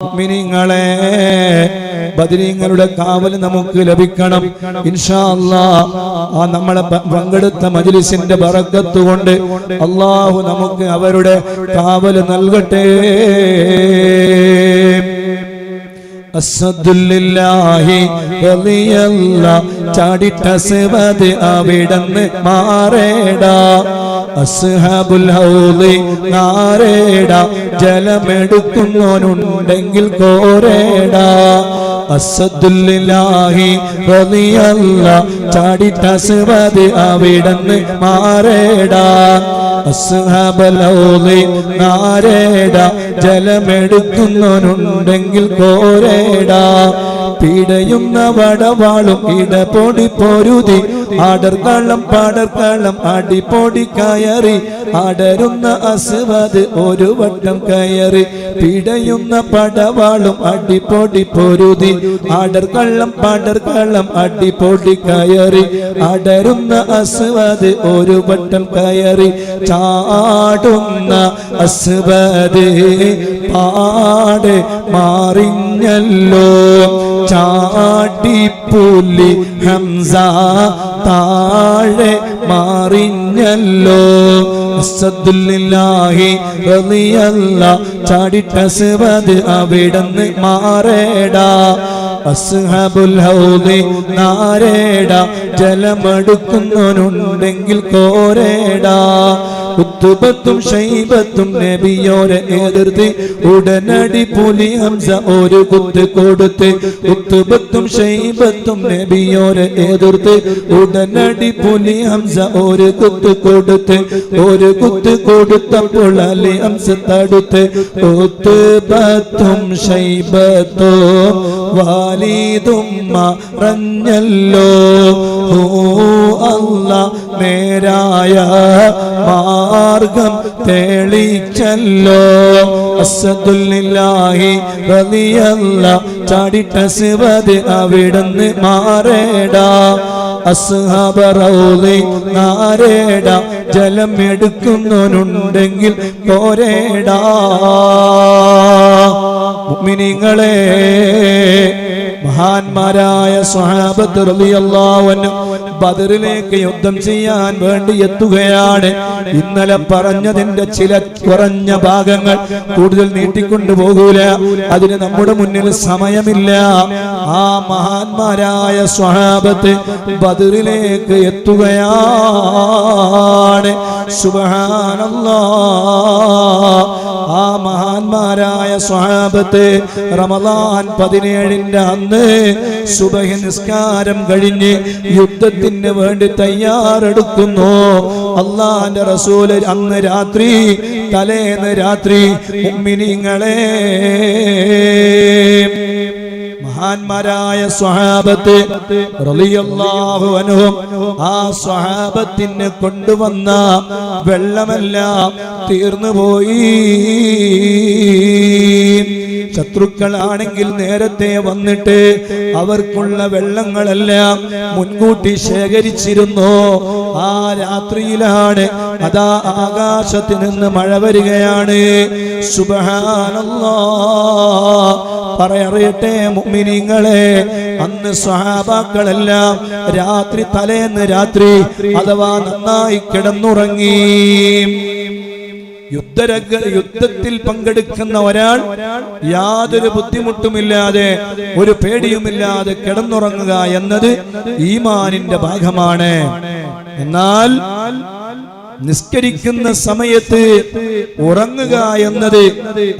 മിനിങ്ങളെ ബദരീങ്ങളുടെ കാവൽ നമുക്ക് ലഭിക്കണം. ഇൻഷാ അല്ലാ ആ നമ്മളെ പങ്കെടുത്ത മജിലിസിന്റെ ബറക്കത്ത് കൊണ്ട് അള്ളാഹു നമുക്ക് അവരുടെ കാവൽ നൽകട്ടെ. അസദുല്ലാഹി വലിയല്ല ചാടിട്ട സിവത് അവിടന്ന് മാറേടാ. അസ്ഹാബുൽ ഹൗലി നാരേട ജലമെടുക്കുന്നവനുണ്ടെങ്കിൽ കോരേടാ. അസദുല്ലാഹി വലിയല്ല ചാടിട്ട സിവത് അവിടന്ന് മാറേടാ. അസ്ഹാബലൗലി നാരേട ജലമെടുക്കുന്നവനുണ്ടെങ്കിൽ കോരേട പിടയുന്ന വടവാളും ഇടപൊടി പൊരുതി ആടർക്കളം പാടർക്കളം അടിപൊടി കയറി. ആടരുന്ന അസുവത് ഒരു വട്ടം കയറി പിടയുന്ന പടവാളും അടിപൊടി പൊരുതി ആടർക്കള്ളം പാടർക്കള്ളം അടിപൊടി കയറി. ആടരുന്ന അസുവത് ഒരു വട്ടം കയറി ചാടുന്ന അസ്ബദേ പാടെ മാറിഞ്ഞല്ലോ. ചാടിപ്പുലി ഹംസ താഴെ മാറിഞ്ഞല്ലോ. അസദുല്ലാഹി റളിയല്ല ചാടിട്ടസ്ബദ് അവിടന്ന് മാറേടാ. അസ്ഹബുൽ ഹൗദി നാരേട ജലമടുക്കുന്നവനുണ്ടെങ്കിൽ കോരേടാ. ഉത്തുബത്തും ഷൈബത്തും നബിയോരെ എതിർത്ത് ഉടനടി പുലി ഹംസ ഒരു കുത്ത് കൊടുത്ത് ഉത്തുബത്തും ഷൈബത്തും നബിയോരെ എതിർത്ത് ഉടനടി പുലി ഹംസ ഒരു കുത്ത് കൊടുത്ത് ഒരു കുത്ത് കൊടുത്തപ്പോൾ അലി ഹംസ തടുത്ത് ഉത്തുബത്തും ഷൈബത്തോ വാലിതും മറഞ്ഞല്ലോ ഓ അല്ല നേരായ മാർഗം തെളിച്ചല്ലോ അസദുല്ലാഹി റളിയല്ല ചാടിട്ട സിവത് അവിടുന്ന് മാറേടാ. അസ്ഹാബറൗലി നാരേട ജലം എടുക്കുന്നവനുണ്ടെങ്കിൽ പോരേടാ. മുഅ്മിനീങ്ങളെ മഹാന്മാരായ സ്വഹാബത്ത് റളിയല്ലാഹു അൻഹു ബദറിലേക്ക് യുദ്ധം ചെയ്യാൻ വേണ്ടി എത്തുകയാണ്. ഇന്നലെ പറഞ്ഞതിന്റെ ചില കുറഞ്ഞ ഭാഗങ്ങൾ കൂടുതൽ നീട്ടിക്കൊണ്ടു പോകൂല. അതിന് നമ്മുടെ മുന്നിൽ സമയമില്ല. ആ മഹാന്മാരായ സ്വഹാബത്ത് ബദറിലേക്ക് എത്തുകയാണ്. സുബ്ഹാനല്ലാഹ്. ആ മഹാന്മാരായ സ്വഹാബത്ത് റമദാൻ പതിനേഴിന്റെ അന്ന് സുബഹി നിസ്കാരം കഴിഞ്ഞ് യുദ്ധത്തിന് വേണ്ടി തയ്യാറെടുക്കുന്നു. അള്ളാന്റെ റസൂൽ അന്ന് രാത്രി തലേന്ന് രാത്രി മുഅ്മിനീങ്ങളെ മഹാന്മാരായ സ്വഹാബത്ത് റളിയല്ലാഹു അൻഹും ആ സ്വഹാബത്തിന് കൊണ്ടുവന്ന വെള്ളമെല്ലാം തീർന്നുപോയി ശത്രുക്കളാണെങ്കിൽ നേരത്തെ വന്നിട്ട് അവർക്കുള്ള വെള്ളങ്ങളെല്ലാം മുൻകൂട്ടി ശേഖരിച്ചിരുന്നു. ആ രാത്രിയിലാണ് അതാ ആകാശത്ത് നിന്ന് മഴ വരികയാണ്. സുബഹാനല്ലാ. പറയറിയട്ടെ മുഅ്മിനീങ്ങളെ അന്ന് സഹാബാക്കളെല്ലാം രാത്രി തലേന്ന് രാത്രി അഥവാ നന്നായി കിടന്നുറങ്ങി. യുദ്ധരംഗ യുദ്ധത്തിൽ പങ്കെടുക്കുന്ന ഒരാൾ യാതൊരു ബുദ്ധിമുട്ടുമില്ലാതെ ഒരു പേടിയുമില്ലാതെ കിടന്നുറങ്ങുക എന്നത് ഈമാനിന്റെ ഭാഗമാണ്. എന്നാൽ നിസ്കരിക്കുന്ന സമയത്ത് ഉറങ്ങുക എന്നത്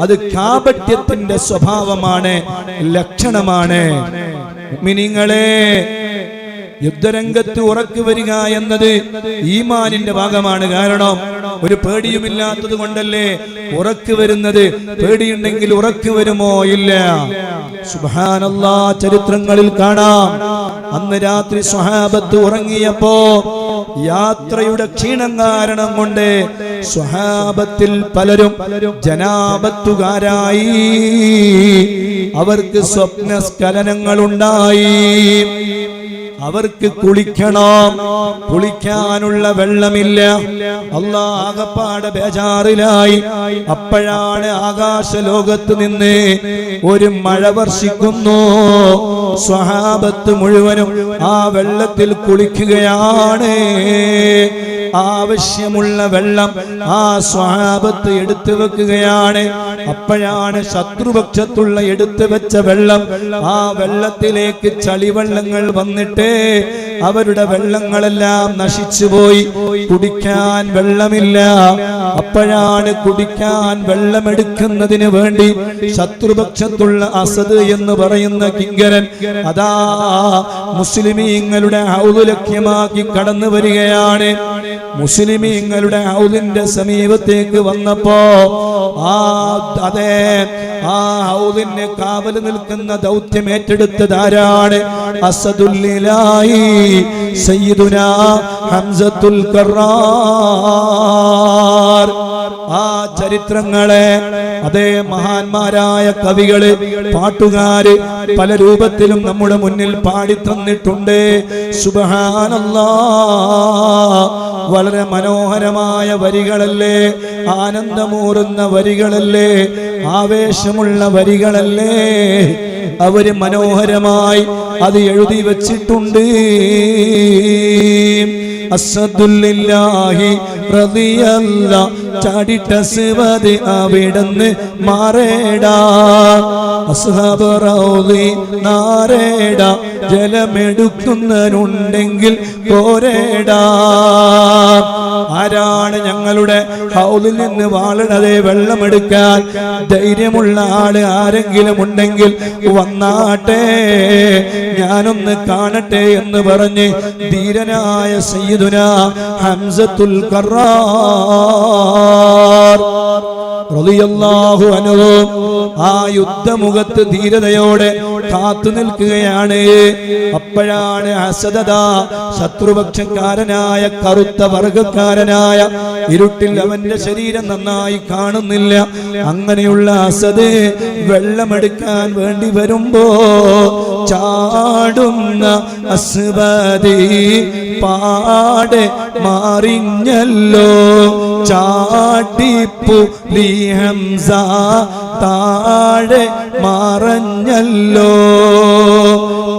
അത് കാപട്യത്തിന്റെ സ്വഭാവമാണ് ലക്ഷണമാണ്. മിനിങ്ങളെ യുദ്ധരംഗത്ത് ഉറക്കു വരിക എന്നത് ഈമാനിന്റെ ഭാഗമാണ്. കാരണം ഒരു പേടിയുമില്ലാത്തത് കൊണ്ടല്ലേ ഉറക്കു വരുന്നത്? പേടിയുണ്ടെങ്കിൽ ഉറക്കു വരുമോ? ഇല്ല. സുബാനല്ലാ ചരിത്രങ്ങളിൽ കാണാം. അന്ന് രാത്രി സ്വഹാബത്ത് ഉറങ്ങിയപ്പോ യാത്രയുടെ ക്ഷീണം കാരണം കൊണ്ട് സ്വഹാബത്തിൽ പലരും ജനാപത്തുകാരായി. അവർക്ക് സ്വപ്ന സ്ഖലനങ്ങൾ ഉണ്ടായി അവർക്ക് കുളിക്കണം. കുളിക്കാനുള്ള വെള്ളമില്ല. അല്ല ആകപ്പാടെ ബേജാറിലായി. അപ്പോഴാണ് ആകാശ ലോകത്ത് നിന്ന് ഒരു മഴ വർഷിക്കുന്നു. സ്വഹാബത്ത് മുഴുവനും ആ വെള്ളത്തിൽ കുളിക്കുകയാണ്. ആവശ്യമുള്ള വെള്ളം ആ സ്വഹാബത്ത് എടുത്തു വെക്കുകയാണ്. അപ്പോഴാണ് ശത്രുപക്ഷത്തുള്ള എടുത്തു വെച്ച വെള്ളം ആ വെള്ളത്തിലേക്ക് ചളിവെള്ളങ്ങൾ വന്നിട്ട് അവരുടെ വെള്ളങ്ങളെല്ലാം നശിച്ചുപോയി കുടിക്കാൻ വെള്ളമില്ല. അപ്പോഴാണ് കുടിക്കാൻ വെള്ളമെടുക്കുന്നതിന് വേണ്ടി ശത്രുപക്ഷത്തുള്ള അസദ് എന്ന് പറയുന്ന കിങ്കരൻ അതാ മുസ്ലിമീങ്ങളുടെ ഹൗദ് ലക്ഷ്യമാക്കി കടന്നു വരികയാണ്. Amém. മുസ്ലിമീങ്ങളുടെ ഹൗദിന്റെ സമീപത്തേക്ക് വന്നപ്പോ ആ അതെ ആ ഹൗദിന്റെ കാവൽ നിൽക്കുന്ന ദൗത്യം ഏറ്റെടുത്തത് ആരാണ്? അസദുല്ലായി സയ്യിദുന ഹംസത്തുൽ ആ ചരിത്രങ്ങളെ അതേ മഹാന്മാരായ കവികൾ പാട്ടുകാര് പല രൂപത്തിലും നമ്മുടെ മുന്നിൽ പാടി തന്നിട്ടുണ്ട് സുബഹാനല്ലാ വളരെ മനോഹരമായ വരികളല്ലേ? ആനന്ദമൂറുന്ന വരികളല്ലേ? ആവേശമുള്ള വരികളല്ലേ? അവർ മനോഹരമായി അത് എഴുതി വച്ചിട്ടുണ്ട്. അസദുല്ലാഹി റളിയല്ല ചാടിട്ട സിവത് അവിടുന്ന് മാറേടാ. അസ്ഹാബ് റൗളി നാരേടാ ജലമെടുക്കുന്നവനുണ്ടെങ്കിൽ പോരേടാ. ആരാണ് ഞങ്ങളുടെ ഹൗലിൽ നിന്ന് വാളണതെ വെള്ളമെടുക്കാൻ? ധൈര്യമുള്ള ആൾ ആരെങ്കിലും ഉണ്ടെങ്കിൽ വന്നാട്ടെ. ഞാനൊന്ന് കാണട്ടെ എന്ന് പറഞ്ഞ് ധീരനായ സയ്യിദുന ഹംസത്തുൽ കറാർ ആ യുദ്ധമുഖത്ത് ധീരതയോടെ കാത്തു നിൽക്കുകയാണ്. അപ്പോഴാണ് അസദത ശത്രുപക്ഷക്കാരനായ കറുത്ത വർഗക്കാരനായ ഇരുട്ടിൽ അവന്റെ ശരീരം നന്നായി കാണുന്നില്ല. അങ്ങനെയുള്ള അസദ് വെള്ളമെടുക്കാൻ വേണ്ടി വരുമ്പോ ചാടുന്ന അസ്വതി പാടെ മാറിഞ്ഞല്ലോ. ചാട്ടിപ്പുലി ഹംസ താഴെ മറഞ്ഞല്ലോ.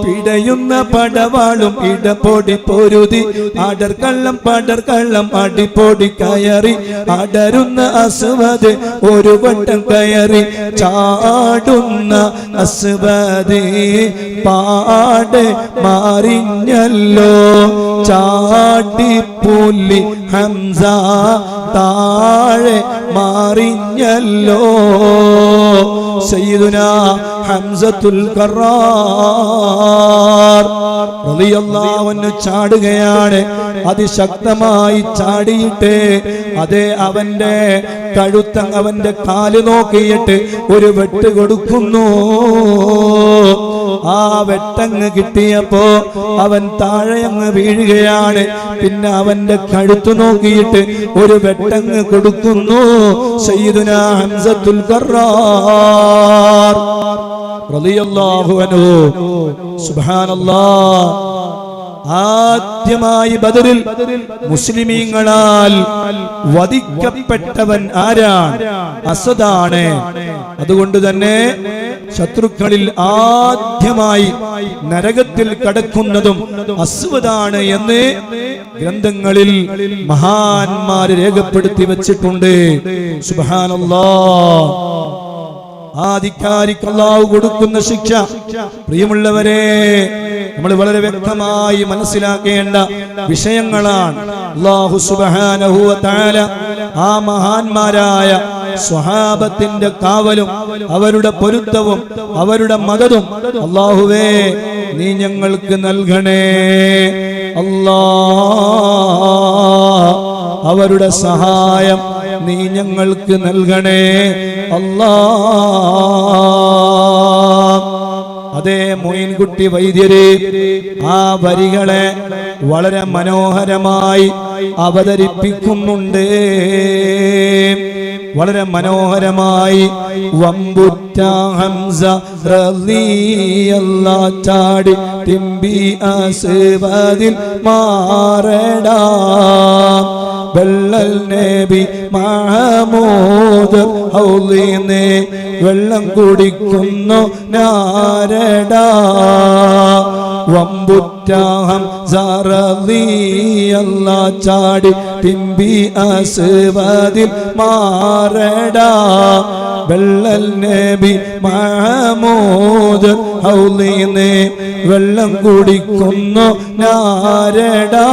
പിടയുന്ന പടവാളും ഇടപൊടി പൊരുതി. അടർക്കള്ളം പടർക്കള്ളം അടിപ്പൊടി കയറി. അടരുന്ന അസുവത് ഒരു വട്ടം കയറി. ചാടുന്ന അസുവതി പാടെ മാറിഞ്ഞല്ലോ. ചാട്ടിപ്പുലി ഹംസ താഴെ മാറിഞ്ഞല്ലോ. സയ്യിദുന ഹംസത്തുൽ കറാർ ചാടുകയാണ്. അതിശക്തമായി ചാടിയിട്ട് അതേ അവന്റെ കഴുത്തം അവന്റെ കാൽ നോക്കിയിട്ട് ഒരു വെട്ട് കൊടുക്കുന്നു. ആ വെട്ടങ്ങ് കിട്ടിയപ്പോ അവൻ താഴെ അങ്ങ് വീഴുകയാണ്. പിന്നെ അവന്റെ കഴുത്തു നോക്കിയിട്ട് ഒരു വെട്ടങ്ങ് കൊടുക്കുന്നു. സയ്യിദുന ഹംസത്തുൽ കറാർ റളിയല്ലാഹു സുബ്ഹാനല്ലാഹ് ആദ്യമായി ബദറിൽ മുസ്ലിമീങ്ങളാൽ വധിക്കപ്പെട്ടവൻ ആരാണ്? അസദാണ്. അതുകൊണ്ട് തന്നെ ശത്രുക്കളിൽ ആദ്യമായി നരകത്തിൽ കടക്കുന്നതും അസുവതാണ് എന്ന് ഗ്രന്ഥങ്ങളിൽ മഹാന്മാര് രേഖപ്പെടുത്തി വെച്ചിട്ടുണ്ട്. സുബാനല്ലാ അള്ളാഹു കൊടുക്കുന്ന ശിക്ഷ. പ്രിയമുള്ളവരെ നമ്മൾ വളരെ വ്യക്തമായി മനസ്സിലാക്കേണ്ട വിഷയങ്ങളാണ്. അള്ളാഹു സുബ്ഹാനഹു വ തആല ആ മഹാന്മാരായ സ്വഹാബത്തിന്റെ കാവലും അവരുടെ പൊരുത്തവും അവരുടെ മതതും. അള്ളാഹുവേ നീ ഞങ്ങൾക്ക് നൽകണേ. അല്ലാ അവരുടെ സഹായം നീ ഞങ്ങൾക്ക് നൽകണേ. അല്ലാ. അതേ മൊയിൻകുട്ടി വൈദ്യര് ആ വരികളെ വളരെ മനോഹരമായി അവതരിപ്പിക്കുന്നുണ്ട്. വളരെ മനോഹരമായി വമ്പുറ്റ ചാടി തിമ്പി അസുവതിൽ മാറടാ. വെള്ളൽ നബി മഹമൂദ് ഹൗലിനെ വെള്ളം കുടിക്കുന്നു. നാരടാ. വമ്പുറ്റാഹം സാറീയല്ല ചാടി പിമ്പി അസുവതിൽ മാറടാ. വെള്ളൽ നബി മഹമൂദ് ഹൗലിനെ വെള്ളം കുടിക്കുന്നു. നാരടാ.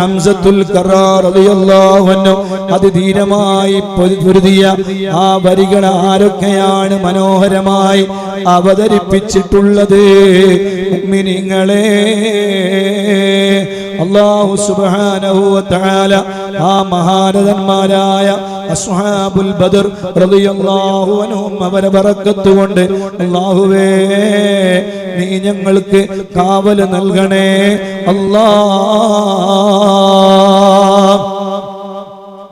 ഹംസത്തുൽ റളിയല്ലാഹു അൻഹു. പൊരുതിയ ആ വരികൾ ആരൊക്കെയാണ് മനോഹരമായി അവതരിപ്പിച്ചിട്ടുള്ളത്? മുഅ്മിനീങ്ങളെ വ തആല ആ മഹാരഥന്മാരായ അസ്ഹാബുൽ ബദർ റളിയല്ലാഹു അൻഹും അവരെ ബറക്കത്ത് കൊണ്ട് അല്ലാഹുവേ നീ ഞങ്ങൾക്ക് കാവൽ നൽകണേ അല്ലാ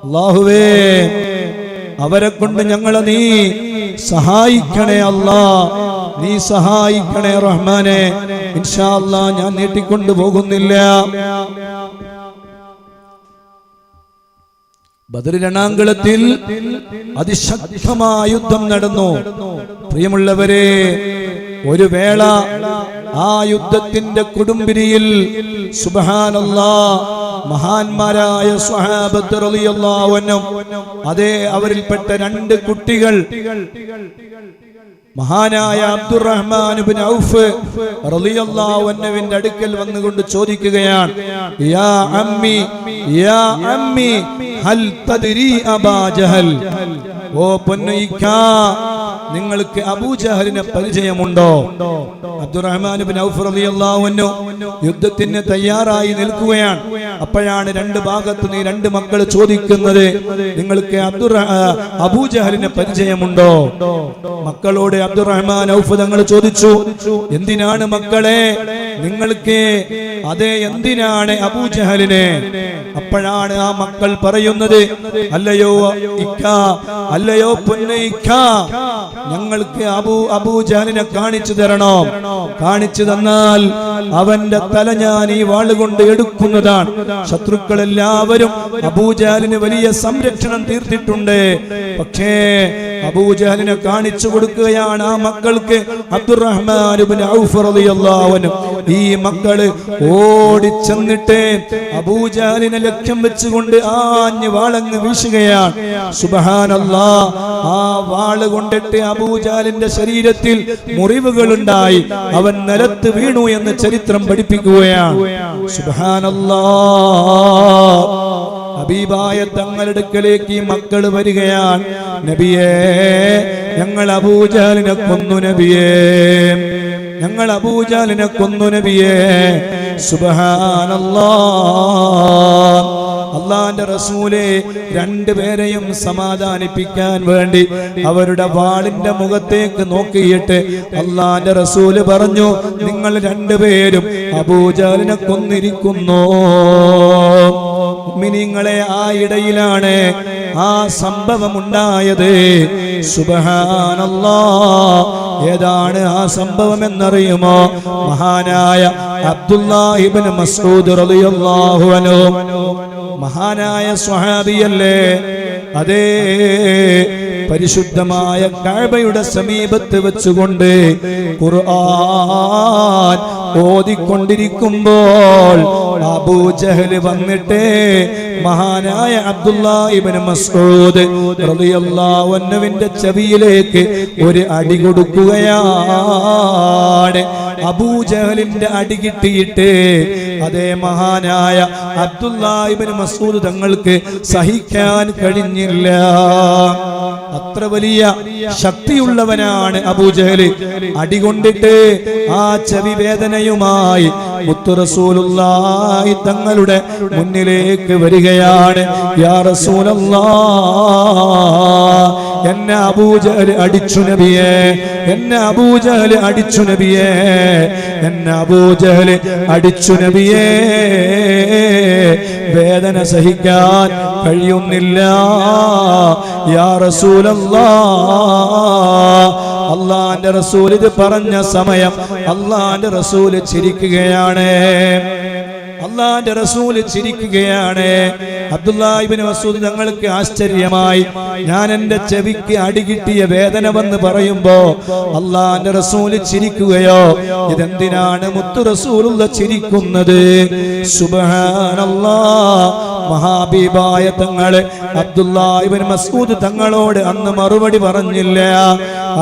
അല്ലാഹുവേ അവരെ കൊണ്ട് ഞങ്ങളെ നീ സഹായിക്കണേ അല്ലാ നീ സഹായിക്കണേ റഹ്മാനെ ഇൻഷാ അല്ലാ ഞാൻ നീട്ടിക്കൊണ്ടു പോകുന്നില്ല ബദർ രണാങ്കളത്തിൽ അതിശക്തമായ യുദ്ധം നടന്നു. പ്രിയമുള്ളവരെ ഒരു വേള ആ യുദ്ധത്തിന്റെ കൊടുമ്പിരിയിൽ സുബഹാനല്ലാ മഹാന്മാരായ സ്വഹാബത്ത് അതേ അവരിൽപ്പെട്ട രണ്ട് കുട്ടികൾ മഹാനായ അബ്ദുറഹ്മാൻ ഇബ്നു ഔഫ് റളിയല്ലാഹു അൻഹുവിന്റെ അടുക്കൽ വന്നുകൊണ്ട് ചോദിക്കുകയാണ് യാ അമ്മി യാ അമ്മി ഹൽ തദ്രി അബാ ജഹൽ? ഓ പൊന്നയിക്ക നിങ്ങൾക്ക് അബൂജഹലിനെ പരിചയമുണ്ടോ? അബ്ദുറഹ്മാൻ ഔഫ് റളിയല്ലാഹു യുദ്ധത്തിന് തയ്യാറായി നിൽക്കുകയാണ്. അപ്പോഴാണ് രണ്ട് ഭാഗത്ത് നീ രണ്ട് മക്കൾ ചോദിക്കുന്നത് നിങ്ങൾക്ക് അബ്ദുറ അബൂജഹലിനെ പരിചയമുണ്ടോ? മക്കളോട് അബ്ദുറഹ്മാൻ ഔഫ് തങ്ങൾ ചോദിച്ചു എന്തിനാണ് മക്കളെ നിങ്ങൾക്ക് അതെ എന്തിനാണ് അബൂജഹലിനെ അപ്പോഴാണ് ആ മക്കൾ പറയുന്നത് അല്ലയോ ഇക്ക അല്ലയോ പൊന്നയിക്ക ഞങ്ങൾക്ക് അബൂ അബൂജഹലിനെ കാണിച്ചു തരണോ. കാണിച്ചു തന്നാൽ അവന്റെ തല ഞാൻ ഈ വാളുകൊണ്ട് എടുക്കുന്നതാണ്. ശത്രുക്കൾ എല്ലാവരും അബൂജഹലിന് വലിയ സംരക്ഷണം തീർത്തിട്ടുണ്ട്. പക്ഷേ അബൂജഹലിനെ കാണിച്ചു കൊടുക്കുകയാണ് ആ മക്കൾക്ക് അബ്ദുറഹ്മാൻ ഈ മക്കൾ ഓടിച്ചെന്നിട്ട് അബൂജഹലിനെ ലക്ഷ്യം വെച്ചുകൊണ്ട് ആഞ്ഞ് വാളങ്ങ് വീശുകയാണ്. സുബഹാനല്ലാ ആ വാൾ കൊണ്ടിട്ട് അബൂജാലിന്റെ ശരീരത്തിൽ മുറിവുകൾ ഉണ്ടായി അവൻ നിലത്ത് വീണു എന്ന് ചരിത്രം പഠിപ്പിക്കുകയാണ്. സുബഹാനല്ലാ ഹബീബായ തങ്ങളെടുക്കലേക്ക് ഈ മക്കൾ വരികയാണ്. നബിയേ ഞങ്ങൾ അബൂജാലിനെ കൊന്നു നബിയേ. ഞങ്ങൾ അബൂജാലിനെ കൊന്നു നബിയേ. അള്ളാന്റെ റസൂലെ രണ്ടുപേരെയും സമാധാനിപ്പിക്കാൻ വേണ്ടി അവരുടെ വാളിന്റെ മുഖത്തേക്ക് നോക്കിയിട്ട് അള്ളാന്റെ റസൂൽ പറഞ്ഞു നിങ്ങൾ രണ്ടുപേരും അബൂജാലിനെ കൊന്നിരിക്കുന്നു. മിനിങ്ങളെ ആ ഇടയിലാണ് ആ സംഭവം ഉണ്ടായത് സുബഹാനല്ലാ. ഏതാണ് ആ സംഭവം എന്നറിയുമോ മഹാനായ അബ്ദുല്ലാഹിബിൻ മസൂദ് റളിയല്ലാഹു അൻഹു. മഹാനായ സ്വഹാബിയല്ലേ? അതേ പരിശുദ്ധമായ കഅബയുടെ സമീപത്ത് വെച്ചുകൊണ്ട് ഖുർആൻ ഓതിക്കൊണ്ടിരിക്കുമ്പോൾ അബൂജഹൽ വന്നിട്ട് മഹാനായ അബ്ദുല്ലാ ഇബ്നു മസ്ഊദ് റളിയല്ലാഹു അൻഹുവിന്റെ ചെവിയിലേക്ക് ഒരു അടി കൊടുക്കുകയാണ്. അബൂജഹലിന്റെ അടി കിട്ടിയിട്ട് അതേ മഹാനായ അബ്ദുല്ലാഹിബിൻ മസൂദ് തങ്ങൾക്ക് സഹിക്കാൻ കഴിഞ്ഞില്ല. അത്ര വലിയ ശക്തിയുള്ളവനാണ് അബൂജഹൽ അടികൊണ്ടിട്ട് ആ ചെവി വേദനയുമായി മുത്തുറസൂലുള്ളാഹി തങ്ങളുടെ മുന്നിലേക്ക് വരികയാണ്. യാ റസൂലല്ലാ എന്നെ അബൂജഹൽ അടിച്ചു നബിയെ എന്നെ അബൂജഹൽ അടിച്ചു നബിയെ എന്നെ അബൂജഹൽ അടിച്ചു നബിയെ. വേദന സഹിക്കാൻ കഴിയുന്നില്ല. യാ റസൂലല്ലാ അള്ളാന്റെ റസൂൽ ഇത് പറഞ്ഞ സമയം അള്ളാന്റെ റസൂൽ ചിരിക്കുകയാണ്. അള്ളാന്റെ റസൂൽ ചിരിക്കുകയാണ്. അബ്ദുല്ലാഹിബിന് മസൂദ് ഞങ്ങൾക്ക് ആശ്ചര്യമായി. ഞാൻ എന്റെ ചെവിക്ക് അടികിട്ടിയ വേദന വന്ന് പറയുമ്പോ അള്ളാന്റെ റസൂൽ ചിരിക്കുകയോ ഇതെന്തിനാണ് മുത്തു റസൂലുള്ള ചിരിക്കുന്നത്? സുബഹാനല്ലാ. മഹാബീബായ തങ്ങൾ അബ്ദുല്ലാഹിബിൻ മസൂദ് തങ്ങളോട് അന്ന് മറുപടി പറഞ്ഞില്ല.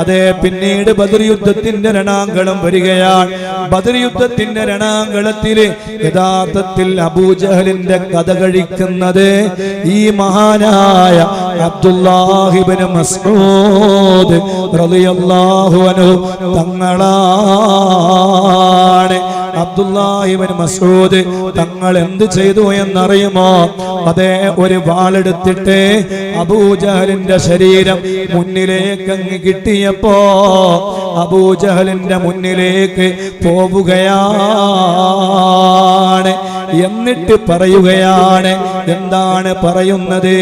അതെ പിന്നീട് ബദർ യുദ്ധത്തിന്റെ രണാങ്കളം വരികയാണ്. ബദർ യുദ്ധത്തിന്റെ രണാങ്കളത്തിൽ യഥാർത്ഥത്തിൽ അബൂജഹലിന്റെ കഥ കഴിക്കുന്നത് ഈ മഹാനായ അബ്ദുല്ലാഹിബിന് മസ്ഊദ് റളിയല്ലാഹു അൻഹു തങ്ങളാണ്. അബ്ദുല്ലാഹിബിൻ മസൂദ് തങ്ങൾ എന്ത് ചെയ്തു എന്നറിയുമോ? അതേ ഒരു വാളെടുത്തിട്ട് അബൂജഹലിന്റെ ശരീരം മുന്നിലേക്ക് അങ്ങ് കിട്ടിയപ്പോ അബൂജഹലിന്റെ മുന്നിലേക്ക് പോവുകയാണ്. എന്നിട്ട് പറയുകയാണ് എന്താണ് പറയുന്നത്?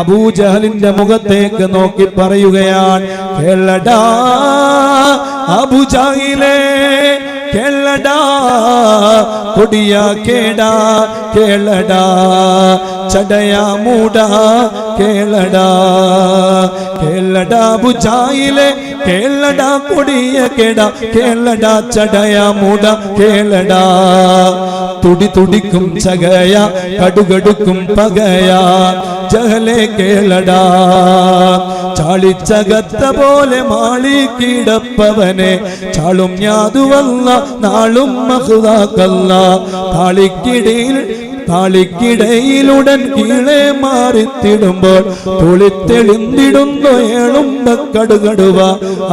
അബൂജഹലിന്റെ മുഖത്തേക്ക് നോക്കി പറയുകയാണ് കേളടാ അബുജാഹിലേ കേളടാ കൊടിയ കേടാ കേളടാ ചടയാ മൂടാ കേളടാ. കേളടാ ബുജായിലെ കേളടാ കൊടിയ കേടാ. കേളടാ ചടയാ മൂട കേളടാ. തുടി തുടിക്കും ചകയ കടുകടുക്കും പകയ. ജഹലെ കേളടാ. ചാളിച്ചകത്ത പോലെ മാളി കിടപ്പവനെ. ചാളും യാതുവല്ല നാളും മഹുതാക്കല്ല താളിക്കിടയിൽ താളിക്കിടയിലുടൻ കീഴെ മാറിത്തിടുമ്പോൾ തുളിത്തെളിന്തിടുന്നു ഏളുമ്പ കടുകടുവ.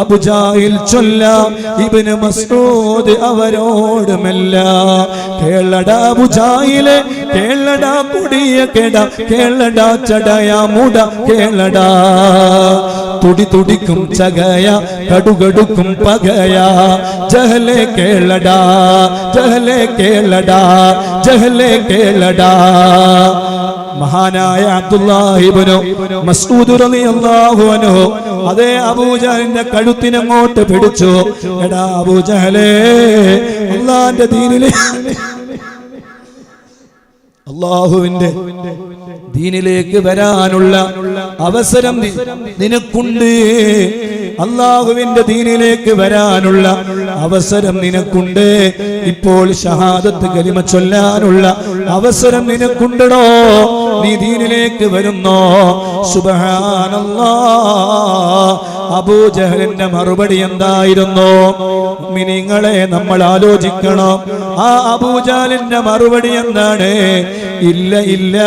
അബുജായിൽ ചൊല്ല ഇബിന് മസ്ഊദ് അവരോടുമല്ല കേളട അബുജായിലെ കേളട കൊടിയ കേട കേളട ചടയാ മുട കേളട. തുടി തുടിക്കും ചകയ കടുകടുക്കും പകയ. ജഹലേ കേളടാ ജഹലെ കേളടാ ജഹലെ കേളടാ. മഹാനായ അബ്ദുല്ലാഹിബ്നു മസ്ഊദ് റളിയല്ലാഹു അൻഹു അതേ അബൂജഹലിന്റെ കഴുത്തിനങ്ങോട്ട് പിടിച്ചു. എടാ അബൂജഹലേ അള്ളാന്റെ ദീനിലെ അള്ളാഹുവിന്റെ ദീനിലേക്ക് വരാനുള്ള അവസരം നിനക്കുണ്ട്. അള്ളാഹുവിന്റെ ദീനിലേക്ക് വരാനുള്ള അവസരം നിനക്കുണ്ട്. ഇപ്പോൾ ഷഹാദത്ത് കലിമ ചൊല്ലാനുള്ള അവസരം നിനക്കുണ്ടോ നീ ദീനിലേക്ക് വരുന്നോ? അബൂജഹലിന്റെ മറുപടി എന്തായിരുന്നു? മിനിങ്ങളെ നമ്മൾ ആലോചിക്കണം. ആ അബൂജാലിന്റെ മറുപടി എന്താണ്? ഇല്ല ഇല്ല.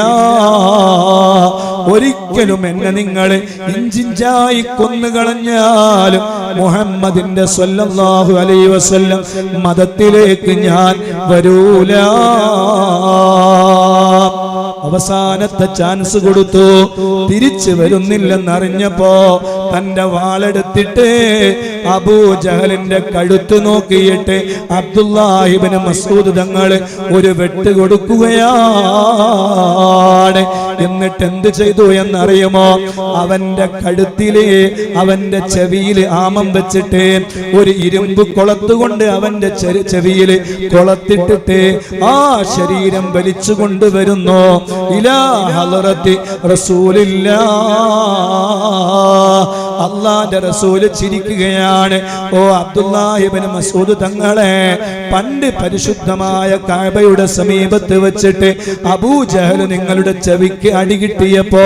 ഒരിക്കലും എന്നെ നിങ്ങൾ ഇഞ്ചിഞ്ചായി കൊന്നുകളഞ്ഞാലും മുഹമ്മദിന്റെ സ്വല്ലാഹു അലൈ വസല്ലം മതത്തിലേക്ക് ഞാൻ വരൂല. അവസാനത്തെ ചാൻസ് കൊടുത്തു. തിരിച്ചു വരുന്നില്ലെന്നറിഞ്ഞപ്പോ തന്റെ വാളെടുത്തിട്ട് അബൂജഹലിന്റെ കഴുത്ത് നോക്കിയിട്ട് അബ്ദുല്ലാഹിബിന് മസൂദ് തങ്ങൾ ഒരു വെട്ട് കൊടുക്കുകയാണ്. എന്നിട്ട് എന്ത് ചെയ്തു എന്നറിയുമോ? അവന്റെ കഴുത്തിൽ അവന്റെ ചെവിയിൽ ആമം വെച്ചിട്ട് ഒരു ഇരുമ്പ് കൊളത്തുകൊണ്ട് അവന്റെ ചെവിയിൽ കൊളത്തിട്ടിട്ട് ആ ശരീരം വലിച്ചു കൊണ്ടുവരുന്നു. ഇലാ ഹലറത്തി റസൂലില്ലാ. അള്ളാന്റെ റസൂൽ ചിരിക്കുകയാണ് ഓ അബ്ദുല്ലാഹിബിന് മസൂദ് തങ്ങളെ പണ്ട് പരിശുദ്ധമായ കാബയുടെ സമീപത്ത് വെച്ചിട്ട് അബൂജഹൽ നിങ്ങളുടെ ചെവിക്ക് അടികിട്ടിയപ്പോ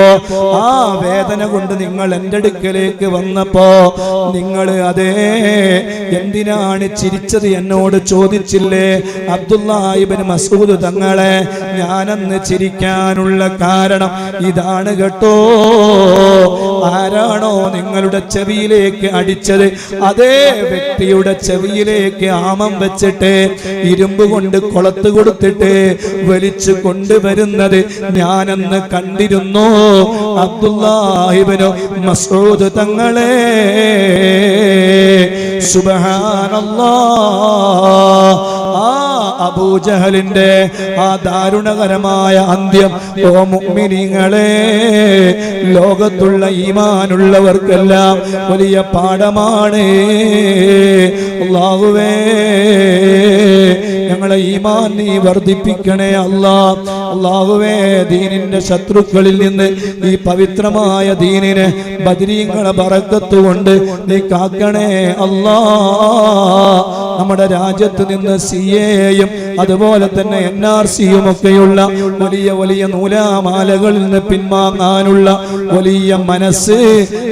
ആ വേദന കൊണ്ട് നിങ്ങൾ എന്റെ അടുക്കലേക്ക് വന്നപ്പോ നിങ്ങൾ അതേ എന്തിനാണ് ചിരിച്ചത് എന്നോട് ചോദിച്ചില്ലേ? അബ്ദുല്ലാഹിബിന് മസൂദ് തങ്ങളെ ഞാനന്ന് ചിരിക്കാനുള്ള കാരണം ഇതാണ് കേട്ടോ. ആരാണോ നിങ്ങളുടെ ചെവിയിലേക്ക് അടിച്ചത് അതേ വ്യക്തിയുടെ ചെവിയിലേക്ക് ആമം വെച്ചിട്ട് ഇരുമ്പ് കൊണ്ട് കൊളത്ത് കൊടുത്തിട്ട് വലിച്ചു കൊണ്ടുവരുന്നത് ഞാനെന്ന് കണ്ടിരുന്നു. അബ്ദുല്ലാഹിബനോ മസൂദ് തങ്ങളെ. സുബഹാനല്ലാ. ആ അബൂജഹലിന്റെ ആ ദാരുണകരമായ അന്ത്യം. ഓ മുഅ്മിനീങ്ങളെ ലോകത്തുള്ള ഈമാനുള്ളവർക്കെല്ലാം വലിയ പാഠമാണ്. അല്ലാഹുവേ ഞങ്ങളെ ഈമാൻ നീ വർദ്ധിപ്പിക്കണേ അല്ലാ. അള്ളാഹുവേ ദീനിന്റെ ശത്രുക്കളിൽ നിന്ന് ഈ പവിത്രമായ ദീനിനെ ബദരീങ്ങളെ പറക്കത്തുകൊണ്ട് നീ കാക്കണേ അല്ലാ. നമ്മുടെ രാജ്യത്ത് നിന്ന് സി എയും അതുപോലെ തന്നെ എൻ ആർ സിയും ഒക്കെയുള്ള വലിയ വലിയ നൂലാമാലകളിൽ നിന്ന് പിൻവാങ്ങാനുള്ള വലിയ മനസ്സ്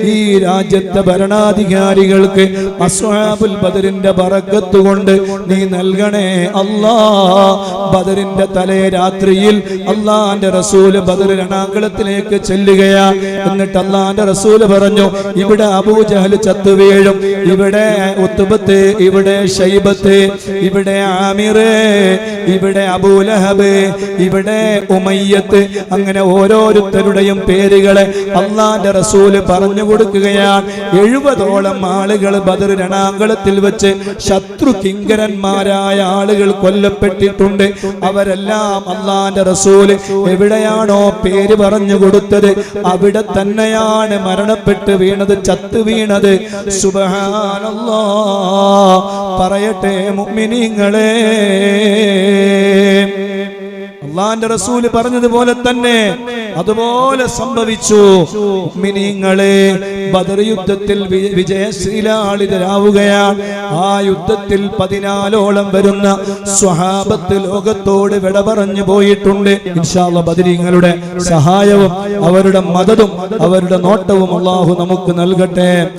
ഈ രാജ്യത്തെ ഭരണാധികാരികൾക്ക് അസ്വാബുൽ ബദറിന്റെ ബറക്കത്ത് കൊണ്ട് നീ നൽകണേ. അല്ലാ ബദറിന്റെ തലേ രാത്രിയിൽ അള്ളാന്റെ റസൂൽ ബദർ രണാകുളത്തിലേക്ക് ചെല്ലുകയാ. എന്നിട്ട് അള്ളാന്റെ റസൂൽ പറഞ്ഞു ഇവിടെ അബൂജഹൽ ചത്തു വീഴും. ഇവിടെ ഉത്തുബത്ത് ഇവിടെ ഷൈബത്ത് ഇവിടെ ആമിറ്. ഇവിടെ അബൂലഹബ് ഇവിടെ ഉമയ്യത്ത് അങ്ങനെ ഓരോരുത്തരുടെയും പേരുകളെ അള്ളാന്റെ റസൂൽ പറഞ്ഞു കൊടുക്കുകയാണ്. എഴുപതോളം ആളുകൾ ബദർ രണാങ്കളത്തിൽ വെച്ച് ശത്രു കിങ്കരന്മാരായ ആളുകൾ കൊല്ലപ്പെട്ടിട്ടുണ്ട്. അവരെല്ലാം അള്ളാന്റെ റസൂൽ എവിടെയാണോ പേര് പറഞ്ഞു കൊടുത്തത് അവിടെ തന്നെയാണ് മരണപ്പെട്ട് വീണത് ചത്തു വീണത്. സുബഹാനല്ലോ. പറയട്ടെ മുഅ്മിനീങ്ങളെ. അള്ളാന്റെ റസൂൽ പറഞ്ഞതുപോലെ തന്നെ അതുപോലെ സംഭവിച്ചു. മിനിങ്ങളെ ബദർ യുദ്ധത്തിൽ വിജയശീലാളിതരാവുകയാണ്. ആ യുദ്ധത്തിൽ പതിനാലോളം വരുന്ന സ്വഹാബത്ത് ലോകത്തോട് വിട പറഞ്ഞു പോയിട്ടുണ്ട്. ഇൻഷാല്ല ബദരീങ്ങളുടെ സഹായവും അവരുടെ മതതും അവരുടെ നോട്ടവും അള്ളാഹു നമുക്ക് നൽകട്ടെ.